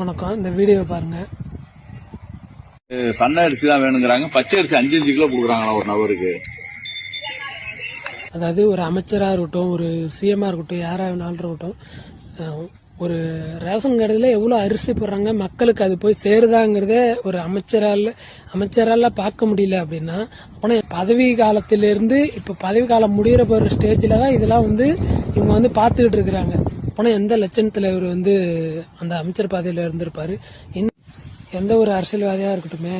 வணக்கம். இந்த வீடியோ பாருங்க. சன்ன அரிசி தான் வேணுங்கிறாங்க. பச்சை அரிசி அஞ்சு அஞ்சு கிலோ கொடுக்குறாங்களா ஒரு நபருக்கு? அதாவது ஒரு அமைச்சராக இருக்கட்டும் ஒரு சிஎம்மாக இருக்கட்டும் யாராக வேணாலும் இருக்கட்டும் ஒரு ரேஷன் கடையில் எவ்வளோ அரிசி போடுறாங்க மக்களுக்கு அது போய் சேருதாங்கிறதே ஒரு அமைச்சரால் அமைச்சரால பார்க்க முடியல அப்படின்னா அப்போனா பதவி காலத்திலிருந்து இப்போ பதவி காலம் முடிகிற போகிற ஸ்டேஜில் தான் இதெல்லாம் வந்து இவங்க வந்து பார்த்துக்கிட்டு இருக்கிறாங்க. அப்போனா எந்த லட்சணத்தில் இவர் வந்து அந்த அமைச்சர் பதவியில் இருந்திருப்பார்? எந்த ஒரு அரசியல்வாதியாக இருக்கட்டுமே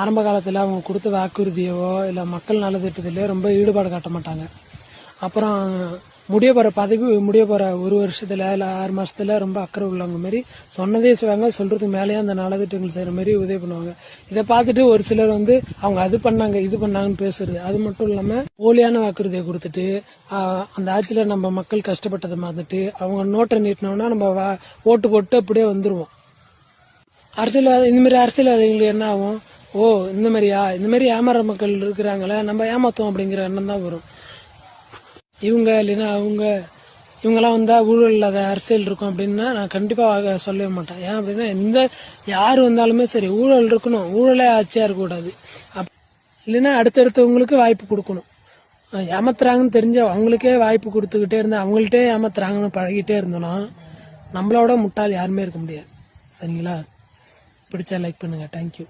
ஆரம்ப காலத்தில் அவங்க கொடுத்த வாக்குறுதியவோ இல்லை மக்கள் நலத்திட்டத்திலேயோ ரொம்ப ஈடுபாடு காட்ட மாட்டாங்க. அப்புறம் முடிய போகிற பதவி முடிய போகிற ஒரு வருஷத்துல இல்லை ஆறு மாசத்துல ரொம்ப அக்கறை உள்ளவங்க மாதிரி சொன்னதே செய்வாங்க சொல்றதுக்கு மேலேயே அந்த நலத்திட்டங்கள் செய்கிற மாதிரி உதவி பண்ணுவாங்க. இதை பார்த்துட்டு ஒரு சிலர் வந்து அவங்க அது பண்ணாங்க இது பண்ணாங்கன்னு பேசுறது. அது மட்டும் இல்லாமல் போலியான வாக்குறுதியை கொடுத்துட்டு ஆஹ், அந்த ஆட்சியில் நம்ம மக்கள் கஷ்டப்பட்டதை மறந்துட்டு அவங்க நோட்டை நீட்டினோம்னா நம்ம ஓட்டு போட்டு அப்படியே வந்துருவோம். அரசியல்வாதி இந்த மாதிரி அரசியல்வாதிகள் என்ன ஆகும்? ஓ இந்த மாதிரியா? இந்த மாதிரி ஏமாற மக்கள் இருக்கிறாங்களே நம்ம ஏமாத்தோம் அப்படிங்கிற எண்ணம் தான் வரும். இவங்க இல்லைன்னா அவங்க இவங்கெல்லாம் வந்தால் ஊழல் இல்லாத அரசியல் இருக்கும் அப்படின்னா நான் கண்டிப்பாக சொல்லவே மாட்டேன். ஏன் அப்படின்னா எந்த யார் வந்தாலுமே சரி ஊழல் இருக்கணும். ஊழலே ஆட்சியாக இருக்கக்கூடாது அப்- இல்லைன்னா அடுத்தடுத்தவங்களுக்கு வாய்ப்பு கொடுக்கணும். ஏமாத்துறாங்கன்னு தெரிஞ்ச அவங்களுக்கே வாய்ப்பு கொடுத்துக்கிட்டே இருந்தால் அவங்கள்ட்டே ஏமாத்துறாங்கன்னு பழகிட்டே இருந்தோம்னா நம்மளோட முட்டாள் யாருமே இருக்க முடியாது. சரிங்களா? பிடிச்சா லைக் பண்ணுங்கள் தேங்க்யூ